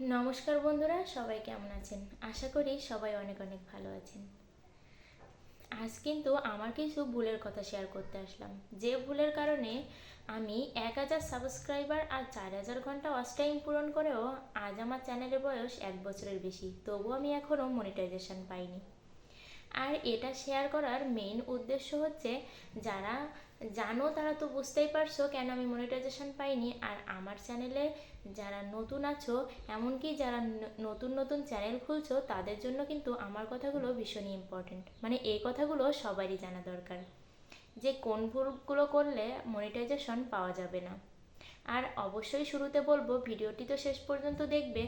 নমস্কার বন্ধুরা, সবাই কেমন আছেন? আশা করি সবাই অনেক অনেক ভালো আছেন। আজ কিন্তু আমার কিছু ভুলের কথা শেয়ার করতে আসলাম। যে ভুলের কারণে আমি এক হাজার সাবস্ক্রাইবার আর চার হাজার ঘণ্টা ওয়াচ টাইম পূরণ করেও আজ আমার চ্যানেলের বয়স এক বছরের বেশি। তবুও আমি এখনও মনিটাইজেশন পাইনি। আর এটা শেয়ার করার মেইন উদ্দেশ্য হচ্ছে যারা জানো তারা তো বুঝতেই পারছ কেন আমি মনিটাইজেশন পাইনি। আর আমার চ্যানেলে যারা নতুন আছো, এমনকি যারা নতুন নতুন চ্যানেল খুলছো, তাদের জন্য কিন্তু আমার কথাগুলো ভীষণই ইম্পর্টেন্ট মানে এই কথাগুলো সবারই জানা দরকার যে কোন ভুলগুলো করলে মনিটাইজেশন পাওয়া যাবে না। আর অবশ্যই শুরুতে বলব, ভিডিওটি তো শেষ পর্যন্ত দেখবে,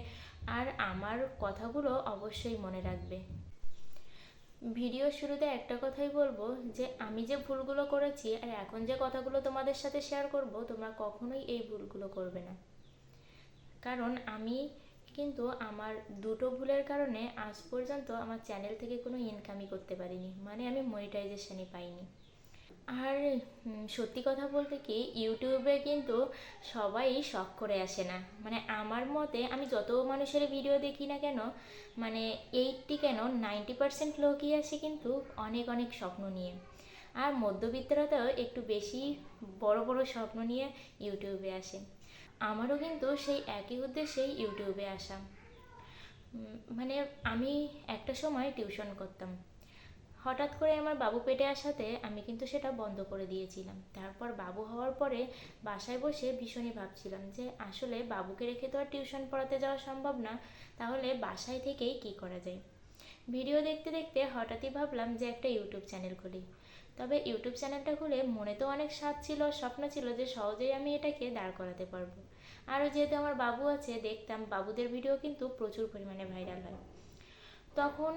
আর আমার কথাগুলো অবশ্যই মনে রাখবে। ভিডিও শুরুতে একটা কথাই বলব, যে আমি যে ভুলগুলো করেছি আর এখন যে কথাগুলো তোমাদের সাথে শেয়ার করব, তোমরা কখনোই এই ভুলগুলো করবে না। কারণ আমি কিন্তু আমার দুটো ভুলের কারণে আজ পর্যন্ত আমার চ্যানেল থেকে কোনো ইনকামই করতে পারিনি মানে আমি মনিটাইজেশনই পাইনি। আর সত্যি কথা বলতে কি, ইউটিউবে কিন্তু সবাই শখ করে আসে না। মানে আমার মতে, আমি যত মানুষের ভিডিও দেখি না কেন মানে এইটটি কেন, নাইনটি পার্সেন্ট লোকই আসে কিন্তু অনেক অনেক স্বপ্ন নিয়ে। আর মধ্যবিত্তরা তো একটু বেশি বড় বড় স্বপ্ন নিয়ে ইউটিউবে আসে। আমারও কিন্তু সেই একই উদ্দেশ্যেই ইউটিউবে আসা। মানে আমি একটা সময় টিউশন করতাম। হঠাৎ করে আমার বাবু পেটে আসাতে আমি কিন্তু সেটা বন্ধ করে দিয়েছিলাম। তারপর বাবু হওয়ার পরে বাসায় বসে ভীষণই ভাবছিলাম যে, আসলে বাবুকে রেখে তো আর টিউশন পড়াতে যাওয়া সম্ভব না, তাহলে বাসায় থেকেই কি করা যায়? ভিডিও দেখতে দেখতে হঠাৎই ভাবলাম যে একটা ইউটিউব চ্যানেল খুলি। তবে ইউটিউব চ্যানেলটা খুলে মনে তো অনেক স্বাদ ছিল, স্বপ্ন ছিল যে সহজেই আমি এটাকে দাঁড় করাতে পারব। আরও যেহেতু আমার বাবু আছে, দেখতাম বাবুদের ভিডিও কিন্তু প্রচুর পরিমাণে ভাইরাল হয়। তখন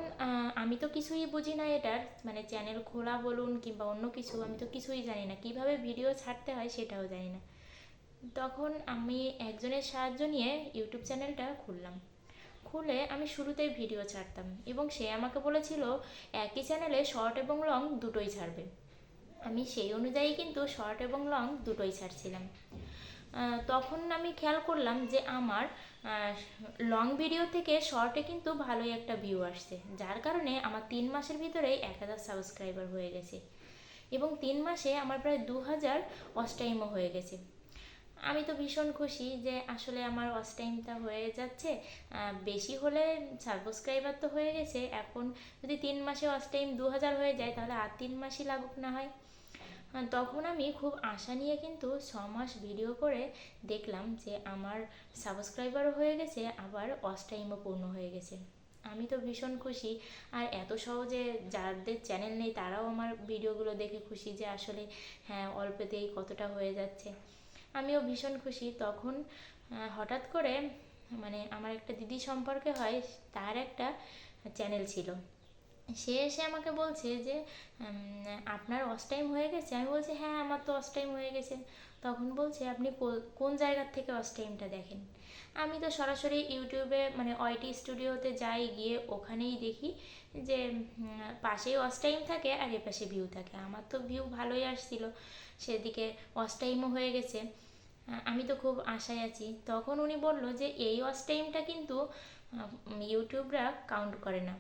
আমি তো কিছুই বুঝি না এটার। মানে চ্যানেল খোলা বলুন কিংবা অন্য কিছু, আমি তো কিছুই জানি না। কীভাবে ভিডিও ছাড়তে হয় সেটাও জানি না। তখন আমি একজনের সাহায্য নিয়ে ইউটিউব চ্যানেলটা খুললাম। খুলে আমি শুরুতেই ভিডিও ছাড়তাম এবং সে আমাকে বলেছিল, একই চ্যানেলে শর্ট এবং লং দুটোই ছাড়বে। আমি সেই অনুযায়ী কিন্তু শর্ট এবং লং দুটোই ছাড়ছিলাম। তখন আমি খেয়াল করলাম যে আমার লং ভিডিও থেকে শর্টে কিন্তু ভালোই একটা ভিউ আসছে। যার কারণে আমার তিন মাসের ভিতরেই এক হাজার সাবস্ক্রাইবার হয়ে গেছে। এবং তিন মাসে আমার প্রায় দু হাজার ওয়াচ টাইমও হয়ে গেছে। আমি তো ভীষণ খুশি যে আসলে আমার ওয়াচ টাইমটা হয়ে যাচ্ছে। বেশি হলে সাবস্ক্রাইবার তো হয়ে গেছে। এখন যদি তিন মাসে ওয়াচ টাইম দু হাজার হয়ে যায়, তাহলে আর তিন মাসই লাগুক না হয়। তখন আমি খুব আশা নিয়ে কিন্তু ছ মাস ভিডিও করে দেখলাম যে আমার সাবস্ক্রাইবারও হয়ে গেছে, আবার ওয়াচ টাইমও পূর্ণ হয়ে গেছে। আমি তো ভীষণ খুশি। আর এত সহজে যাদের চ্যানেল নেই, তারাও আমার ভিডিওগুলো দেখে খুশি যে আসলে হ্যাঁ অল্পতেই কতটা হয়ে যাচ্ছে। আমিও ভীষণ খুশি। তখন হঠাৎ করে মানে আমার একটা দিদি সম্পর্কে হয়, তার একটা চ্যানেল ছিল। সে এসে আমাকে বলছে যে আপনার অস টাইম হয়ে গেছে। আমি বলছি হ্যাঁ আমার তো অস টাইম হয়ে গেছে। তখন বলছে, আপনি কোন জায়গার থেকে অস টাইমটা দেখেন? আমি তো সরাসরি ইউটিউবে মানে ওয়াইটি স্টুডিওতে যাই, গিয়ে ওখানেই দেখি যে পাশেই ওয়াচ টাইম থাকে আর এ পাশে ভিউ থাকে। আমার তো ভিউ ভালোই আসছিল। সেদিকে ওয়াচ টাইমও হয়ে গেছে। আমি তো খুব আশায় আছি। তখন উনি বলল যে, এই ওয়াচ টাইমটা কিন্তু ইউটিউবরা কাউন্ট করে না।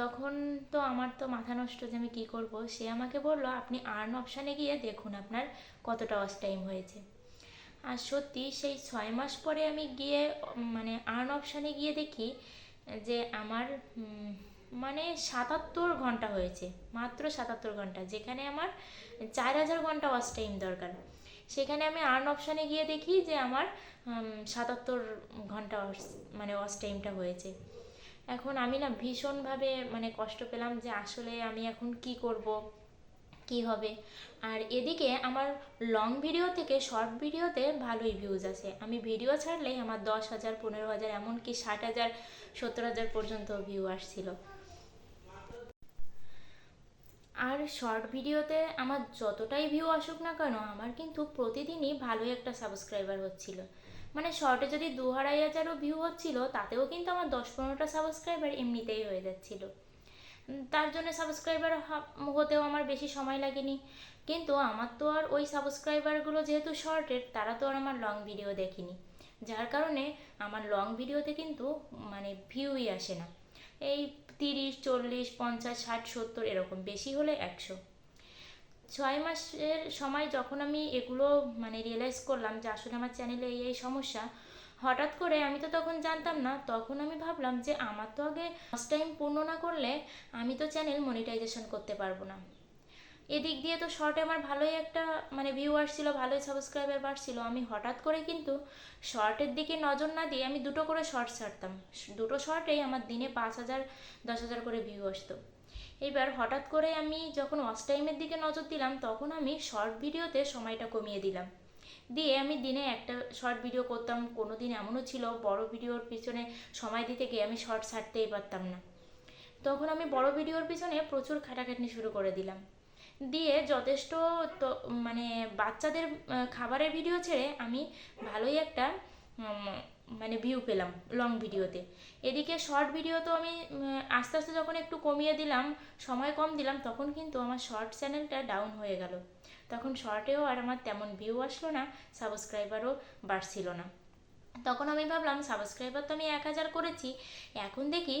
তখন তো আমার তো মাথা নষ্ট যে আমি কী করব। সে আমাকে বলল, আপনি আর্ন অপশানে গিয়ে দেখুন আপনার কতটা ওয়াচ টাইম হয়েছে। আর সত্যি সেই ছয় মাস পরে আমি গিয়ে মানে আর্ন অপশানে গিয়ে দেখি যে আমার মানে সাতাত্তর ঘণ্টা হয়েছে, মাত্র সাতাত্তর ঘণ্টা, যেখানে আমার চার হাজার ঘণ্টা ওয়াচ টাইম দরকার। সেখানে আমি আর্ন অপশানে গিয়ে দেখি যে আমার সাতাত্তর ঘণ্টা মানে ওয়াচ টাইমটা হয়েছে। এখন আমি না ভীষণভাবে মানে কষ্ট পেলাম যে আসলে আমি এখন কি করব, কি হবে। আর এদিকে আমার লং ভিডিও থেকে শর্ট ভিডিওতে ভালোই ভিউজ আছে আমি ভিডিও ছাড়লেই আমার দশ হাজার, পনেরো হাজার, এমনকি ষাট হাজার, সত্তর হাজার পর্যন্ত ভিউ আসছিল। আর শর্ট ভিডিওতে আমার যতটাই ভিউ আসুক না কেন, আমার কিন্তু প্রতিদিনই ভালোই একটা সাবস্ক্রাইবার হচ্ছিল। মানে শর্টে যদি দু আড়াই হাজারও ভিউ হচ্ছিল, তাতেও কিন্তু আমার দশ পনেরোটা সাবস্ক্রাইবার এমনিতেই হয়ে যাচ্ছিল। তার জন্য সাবস্ক্রাইবার হতেও আমার বেশি সময় লাগেনি। কিন্তু আমার তো আর ওই সাবস্ক্রাইবারগুলো যেহেতু শর্টের তারা তো আর আমার লং ভিডিও দেখেনি। যার কারণে আমার লং ভিডিওতে কিন্তু মানে ভিউই আসে না। এই তিরিশ, চল্লিশ, পঞ্চাশ, ষাট, সত্তর এরকম, বেশি হলে একশো। ছয় মাসের সময় যখন আমি এগুলো মানে রিয়েলাইজ করলাম যে আসলে আমার চ্যানেলে এই এই সমস্যা, হঠাৎ করে আমি তো তখন জানতাম না, তখন আমি ভাবলাম যে আমার তো আগে ফার্স্ট টাইম পূর্ণ না করলে আমি তো চ্যানেল মনিটাইজেশন করতে পারব না। এদিক দিয়ে তো শর্টে আমার ভালোই একটা মানে ভিউ আসছিল, ভালোই সাবস্ক্রাইবার বাড়ছিল। আমি হঠাৎ করে কিন্তু শর্টের দিকে নজর না দিয়ে আমি দুটো করে শর্ট ছাড়তাম। দুটো শর্টেই আমার দিনে পাঁচ হাজার, দশ হাজার করে ভিউ আসতো। এবার হঠাৎ করে আমি যখন ওয়াচ টাইমের দিকে নজর দিলাম, তখন আমি শর্ট ভিডিওতে সময়টা কমিয়ে দিলাম। দিয়ে আমি দিনে একটা শর্ট ভিডিও করতাম কোনো দিন এমনও ছিল, বড় ভিডিওর পিছনে সময় দিতে গিয়ে আমি শর্ট ছাড়তেই পারতাম না। তখন আমি বড় ভিডিওর পিছনে প্রচুর খাটাখাটনি শুরু করে দিলাম। দিয়ে যথেষ্ট তো মানে বাচ্চাদের খাবারের ভিডিও ছেড়ে আমি ভালোই একটা মানে ভিউ পেলাম লং ভিডিওতে এদিকে শর্ট ভিডিও তো আমি আস্তে আস্তে যখন একটু কমিয়ে দিলাম, সময় কম দিলাম, তখন কিন্তু আমার শর্ট চ্যানেলটা ডাউন হয়ে গেল। তখন শর্টেও আর আমার তেমন ভিউ আসলো না সাবস্ক্রাইবারও বাড়ছিল না। তখন আমি ভাবলাম সাবস্ক্রাইবার তো আমি এক হাজার করেছি, এখন দেখি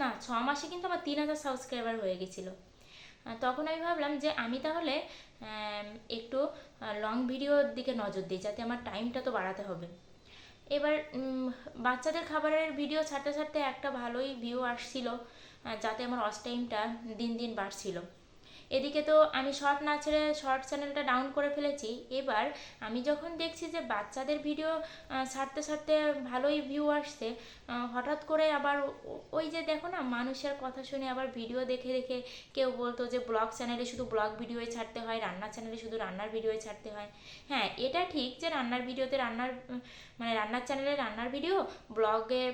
না, ছ মাসে কিন্তু আমার তিন হাজার সাবস্ক্রাইবার হয়ে গেছিল। তখন আমি ভাবলাম যে আমি তাহলে একটু লং ভিডিওর দিকে নজর দিই, যাতে আমার টাইমটা তো বাড়াতে হবে। এবার বাচ্চাদের খাবারের ভিডিও ছাড়তে ছাড়তে একটা ভালোই ভিউ আসছিল যাতে আমার ওয়াচ টাইমটা দিন দিন বাড়ছিল। এদিকে তো আমি শর্ট না ছেড়ে শর্ট চ্যানেলটা ডাউন করে ফেলেছি। এবার আমি যখন দেখছি যে বাচ্চাদের ভিডিও ছাড়তে ছাড়তে ভালোই ভিউ আসছে হঠাৎ করে আবার ওই যে দেখো না, মানুষের কথা শুনে আবার ভিডিও দেখে দেখে কেউ বলতো যে ব্লগ চ্যানেলে শুধু ব্লগ ভিডিওই ছাড়তে হয় রান্নার চ্যানেলে শুধু রান্নার ভিডিওই ছাড়তে হয়। হ্যাঁ এটা ঠিক যে রান্নার ভিডিওতে রান্নার মানে রান্নার চ্যানেলে রান্নার ভিডিও ব্লগে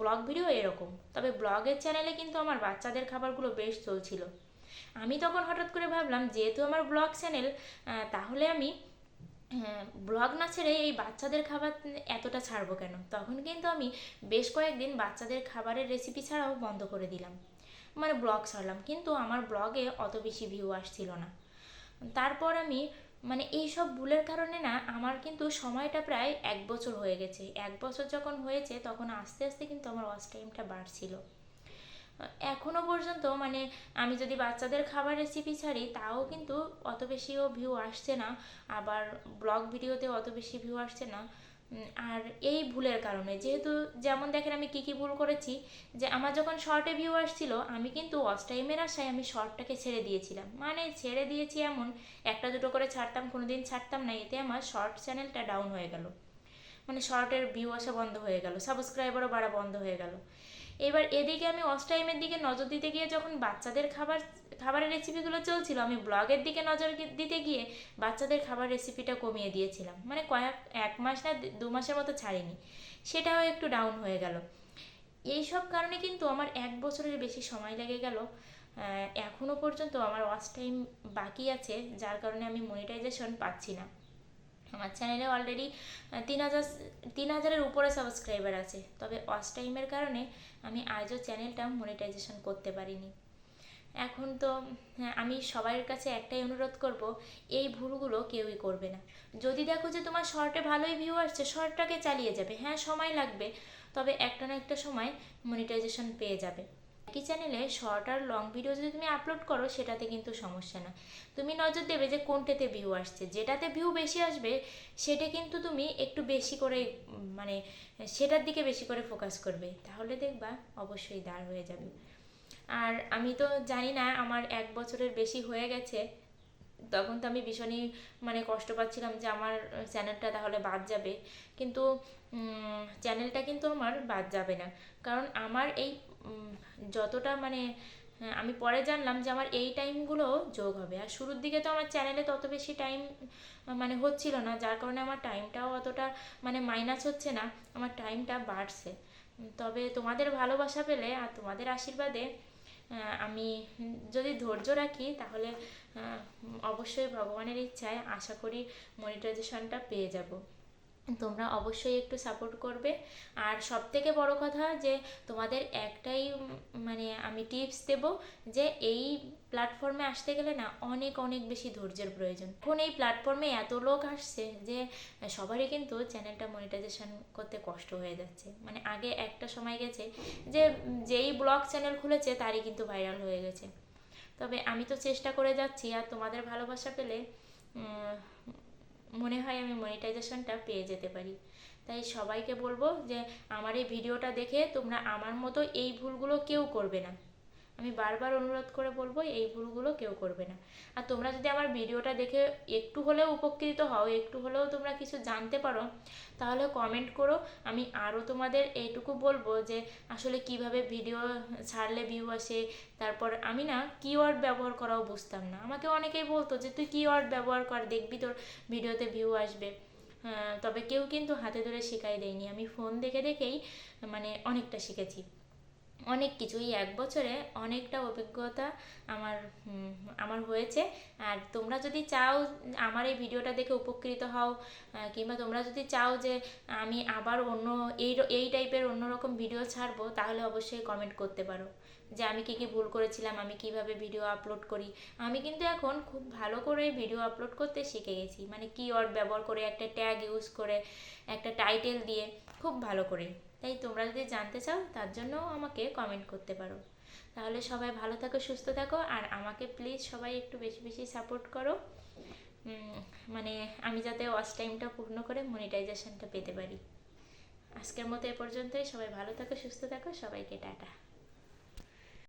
ব্লগ ভিডিও এরকম। তবে ব্লগের চ্যানেলে কিন্তু আমার বাচ্চাদের খাবারগুলো বেশ চলছিল। আমি তখন হঠাৎ করে ভাবলাম, যেহেতু আমার ব্লগ চ্যানেল তাহলে আমি ব্লগ না ছেড়ে এই বাচ্চাদের খাবার এতটা ছাড়বো কেন? তখন কিন্তু আমি বেশ কয়েকদিন বাচ্চাদের খাবারের রেসিপি ছাড়াও বন্ধ করে দিলাম। মানে ব্লগ ছাড়লাম, কিন্তু আমার ব্লগে অত বেশি ভিউ আসছিল না। তারপর আমি মানে এই সব ভুলের কারণে না, আমার কিন্তু সময়টা প্রায় এক বছর হয়ে গেছে। এক বছর যখন হয়েছে, তখন আস্তে আস্তে কিন্তু আমার ওয়াচ টাইমটা বাড়ছিল। এখনও পর্যন্ত মানে আমি যদি বাচ্চাদের খাবার রেসিপি ছাড়ি, তাও কিন্তু অত বেশিও ভিউ আসছে না। আবার ব্লগ ভিডিওতে অত বেশি ভিউ আসছে না। আর এই ভুলের কারণে, যেহেতু যেমন দেখেন আমি কী কী ভুল করেছি, যে আমার যখন শর্টে ভিউ আসছিল, আমি কিন্তু ওয়াচ টাইমের আশায় আমি শর্টটাকে ছেড়ে দিয়েছিলাম। মানে ছেড়ে দিয়েছি এমন, একটা দুটো করে ছাড়তাম কোনো দিন ছাড়তাম না, এতে আমার শর্ট চ্যানেলটা ডাউন হয়ে গেল। মানে শর্টের ভিউ আসা বন্ধ হয়ে গেল সাবস্ক্রাইবারও বাড়া বন্ধ হয়ে গেল। এবার এদিকে আমি অস টাইমের দিকে নজর দিতে গিয়ে যখন বাচ্চাদের খাবার খাবারের রেসিপিগুলো চলছিল আমি ব্লগের দিকে নজর দিতে গিয়ে বাচ্চাদের খাবার রেসিপিটা কমিয়ে দিয়েছিলাম। মানে কয়েক এক মাস না দু মাসের মতো ছাড়িনি। সেটাও একটু ডাউন হয়ে গেল। এই সব কারণে কিন্তু আমার এক বছরের বেশি সময় লেগে গেল। আহ, এখনও পর্যন্ত আমার ওয়াচ টাইম বাকি আছে যার কারণে আমি মনিটাইজেশন পাচ্ছি না। আমার চ্যানেলে অলরেডি তিন হাজার তিন হাজারের উপরে সাবস্ক্রাইবার আছে। তবে ওয়াচ টাইমের কারণে আমি আজও চ্যানেলটা মনিটাইজেশন করতে পারিনি। এখন তো হ্যাঁ, আমি সবার কাছে একটাই অনুরোধ করব এই ভুলগুলো কেউই করবে না। যদি দেখো যে তোমার শর্টে ভালোই ভিউ আসছে শর্টটাকে চালিয়ে যাবে। হ্যাঁ সময় লাগবে তবে একটা না একটা সময় মনিটাইজেশন পেয়ে যাবে। একই চ্যানেলে শর্ট আর লং ভিডিও যদি তুমি আপলোড করো, সেটাতে কিন্তু সমস্যা না তুমি নজর দেবে যে কোনটাতে ভিউ আসছে। যেটাতে ভিউ বেশি আসবে, সেটা কিন্তু তুমি একটু বেশি করে মানে সেটার দিকে বেশি করে ফোকাস করবে। তাহলে দেখবা অবশ্যই দাঁড় হয়ে যাবে। আর আমি তো জানি না, আমার এক বছরের বেশি হয়ে গেছে। তখন তো আমি ভীষণই মানে কষ্ট পাচ্ছিলাম যে আমার চ্যানেলটা তাহলে বাদ যাবে। কিন্তু চ্যানেলটা কিন্তু আমার বাদ যাবে না। কারণ আমার এই যতটা মানে হ্যাঁ, আমি পরে জানলাম যে আমার এই টাইমগুলো যোগ হবে। আর শুরুর দিকে তো আমার চ্যানেলে তত বেশি টাইম মানে হচ্ছিল না যার কারণে আমার টাইমটাও অতটা মানে মাইনাস হচ্ছে না আমার টাইমটা বাড়ছে। তবে তোমাদের ভালোবাসা পেলে আর তোমাদের আশীর্বাদে আমি যদি ধৈর্য রাখি তাহলে অবশ্যই ভগবানের ইচ্ছায় আশা করি মনিটাইজেশনটা পেয়ে যাব। তোমরা অবশ্যই একটু সাপোর্ট করবে। আর সব থেকে বড় কথা যে, তোমাদের একটাই মানে আমি টিপস দেব যে, এই প্ল্যাটফর্মে আসতে গেলে না অনেক অনেক বেশি ধৈর্যের প্রয়োজন। এখন এই প্ল্যাটফর্মে এত লোক আসছে যে, সবারই কিন্তু চ্যানেলটা মনিটাইজেশন করতে কষ্ট হয়ে যাচ্ছে। মানে আগে একটা সময় গেছে যে, যেই ব্লগ চ্যানেল খুলেছে তারই কিন্তু ভাইরাল হয়ে গেছে। তবে আমি তো চেষ্টা করে যাচ্ছি, আর তোমাদের ভালোবাসা পেলে মনে হয় আমি মনিটাইজেশনটা পেয়ে যেতে পারি। তাই সবাইকে বলব যে, আমার এই ভিডিওটা দেখে তোমরা আমার মতো এই ভুলগুলো কেউ করবে না। আমি বারবার অনুরোধ করে বলব, এই ভুলগুলো কেউ করবে না। আর তোমরা যদি আমার ভিডিওটা দেখে একটু হলেও উপকৃত হও, একটু হলেও তোমরা কিছু জানতে পারো, তাহলে কমেন্ট করো। আমি আরও তোমাদের এইটুকু বলব যে, আসলে কীভাবে ভিডিও ছাড়লে ভিউ আসে, তারপর আমি না কিওয়ার্ড ব্যবহার করাও বুঝতাম না। আমাকে অনেকেই বলতো যে, তুই কিওয়ার্ড ব্যবহার কর, দেখবি তোর ভিডিওতে ভিউ আসবে। তবে কেউ কিন্তু হাতে ধরে শেখাই দেয়নি। আমি ফোন দেখে দেখেই মানে অনেকটা শিখেছি। অনেক কিছু এই এক বছরে অনেকটা অভিজ্ঞতা আমার আমার হয়েছে। আর তোমরা যদি চাও আমার এই ভিডিওটা দেখে উপকৃত হও কিংবা তোমরা যদি চাও যে আমি আবার অন্য এই এই টাইপের অন্যরকম ভিডিও ছাড়বো, তাহলে অবশ্যই কমেন্ট করতে পারো। যে আমি কী কী ভুল করেছিলাম, আমি কীভাবে ভিডিও আপলোড করি। আমি কিন্তু এখন খুব ভালো করে ভিডিও আপলোড করতে শিখে গেছি। মানে কিওয়ার্ড ব্যবহার করে, একটা ট্যাগ ইউজ করে, একটা টাইটেল দিয়ে, খুব ভালো করে। তাই তোমরা যদি জানতে চাও, তার জন্য আমাকে কমেন্ট করতে পারো। তাহলে সবাই ভালো থাকো, সুস্থ থাকো, আর আমাকে প্লিজ সবাই একটু বেশি বেশি সাপোর্ট করো। মানে আমি যাতে ওয়াচ টাইমটা পূর্ণ করে মনিটাইজেশনটা পেতে পারি। আজকের মতো এ পর্যন্তই, সবাই ভালো থাকো, সুস্থ থাকো, সবাইকে টাটা।